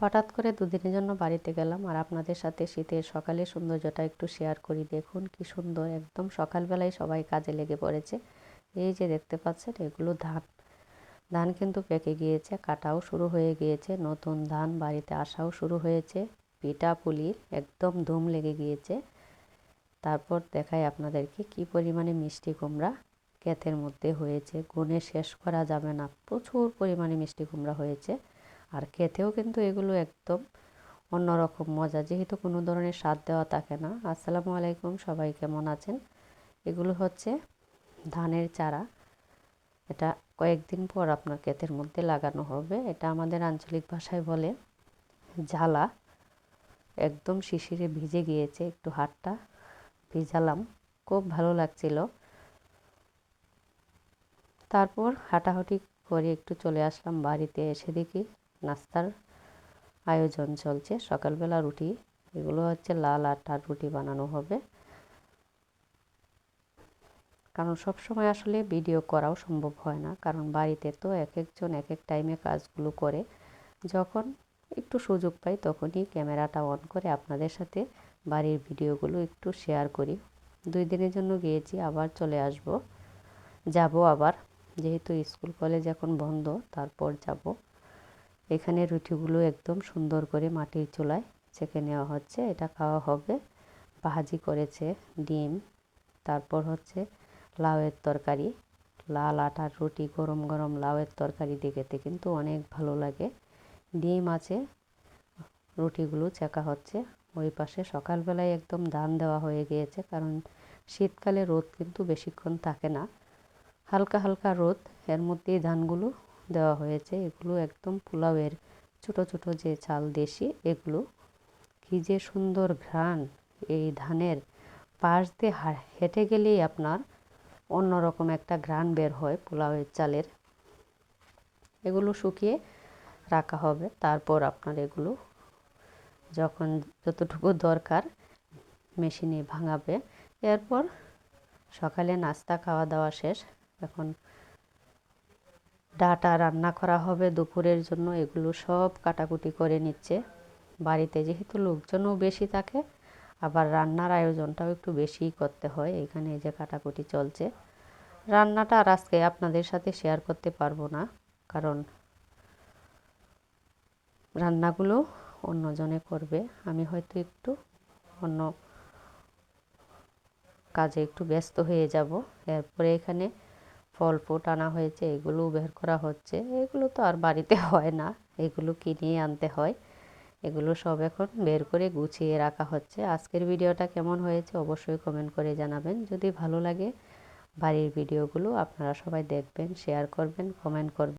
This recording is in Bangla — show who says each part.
Speaker 1: হঠাৎ করে দুদিনের জন্য বাড়িতে গেলাম আর আপনাদের সাথে শীতের সকালে সৌন্দর্যটা একটু শেয়ার করি। দেখুন কি সুন্দর, একদম সকালবেলায় সবাই কাজে লেগে পড়েছে। এই যে দেখতে পাচ্ছেন, এগুলো ধান। ধান কিন্তু পেকে গিয়েছে, কাটাও শুরু হয়ে গিয়েছে, নতুন ধান বাড়িতে আসাও শুরু হয়েছে। পিঠা পুলির একদম ধুম লেগে গিয়েছে। তারপর দেখাই আপনাদেরকে কি পরিমাণে মিষ্টি কুমড়া ক্ষেতের মধ্যে হয়েছে। গুনে শেষ করা যাবে না, প্রচুর পরিমাণে মিষ্টি কুমড়া হয়েছে। আর খেতেও কিন্তু এগুলো একদম অন্যরকম মজা। যেহেতু কোনো ধরনের স্বাদ দেওয়া থাকে না। আসসালামু আলাইকুম, সবাই কেমন আছেন? এগুলো হচ্ছে ধানের চারা। এটা কয়েকদিন পর আপনার ক্ষেতের মধ্যে লাগানো হবে। এটা আমাদের আঞ্চলিক ভাষায় বলে জ্বালা। একদম শিশিরে ভিজে গিয়েছে। একটু হাতটা ভিজালাম। খুব ভালো লাগছিল। তারপর হাঁটাহাঁটি করে একটু চলে আসলাম বাড়িতে এসে দেখি নাস্তার আয়োজন চলছে। সকালবেলা রুটি, এগুলো হচ্ছে লাল আটার রুটি বানানো হবে। কারণ সব সময় আসলে ভিডিও করাও সম্ভব হয় না, কারণ বাড়িতে তো এক একজন এক এক টাইমে কাজগুলো করে। যখন একটু সুযোগ পাই তখনই ক্যামেরাটা অন করে আপনাদের সাথে বাড়ির ভিডিওগুলো একটু শেয়ার করি। দুই দিনের জন্য গিয়েছি, আবার চলে আসব। যাব আবার, যেহেতু স্কুল কলেজ এখন বন্ধ, তারপর যাব। এখানে রুটিগুলো একদম সুন্দর করে মাটির চুলায় ছেঁকে নেওয়া হচ্ছে। এটা খাওয়া হবে। ভাজি করেছে ডিম। তারপর হচ্ছে লাউয়ের তরকারি। লাল আটার রুটি, গরম গরম লাউয়ের তরকারি দেখেতে কিন্তু অনেক ভালো লাগে। ডিম আছে, রুটিগুলো চেকা হচ্ছে। ওই পাশে সকালবেলায় একদম ধান দেওয়া হয়ে গিয়েছে, কারণ শীতকালে রোদ কিন্তু বেশিক্ষণ থাকে না। হালকা হালকা রোদ, এর মধ্যেই ধানগুলো দেওয়া হয়েছে। এগুলো একদম পোলাওয়ের ছোট ছোট যে চাল দেশি, এগুলো কী যে সুন্দর ঘ্রাণ। এই ধানের পাশ দিয়ে হেঁটে গেলেই আপনার অন্যরকম একটা ঘ্রাণ বের হয় পোলাওয়ের চালের। এগুলো শুকিয়ে রাখা হবে। তারপর আপনার এগুলো যখন যতটুকু দরকার মেশিনে ভাঙাবে। এরপর সকালে নাস্তা খাওয়া দাওয়া শেষ। এখন ডাটা রান্না করা হবে, দুপুরের জন্য এগুলো সব কাটাকুটি করে নিচ্ছে। বাড়িতে যেহেতু লোকজনও বেশি থাকে, আবার রান্নার আয়োজনটাও একটু বেশিই করতে হয়, এখানে যে কাটাকুটি চলছে। রান্নাটা আর আজকে আপনাদের সাথে শেয়ার করতে পারব না, কারণ রান্নাগুলো অন্যজনে করবে, আমি হয়তো একটু অন্য কাজে একটু ব্যস্ত হয়ে যাব। এরপরে এখানে ফল ফুট আনা হয়েছে, এগুলো বের করা হচ্ছে। এগুলো তো আর বাড়িতে হয় না, এগুলো কিনে আনতে হয়। এগুলো সব এখন বের করে গুছিয়ে রাখা হচ্ছে। আজকের ভিডিওটা কেমন হয়েছে অবশ্যই কমেন্ট করে জানাবেন। যদি ভালো লাগে বাড়ির ভিডিওগুলো আপনারা সবাই দেখবেন শেয়ার করবেন কমেন্ট করবেন।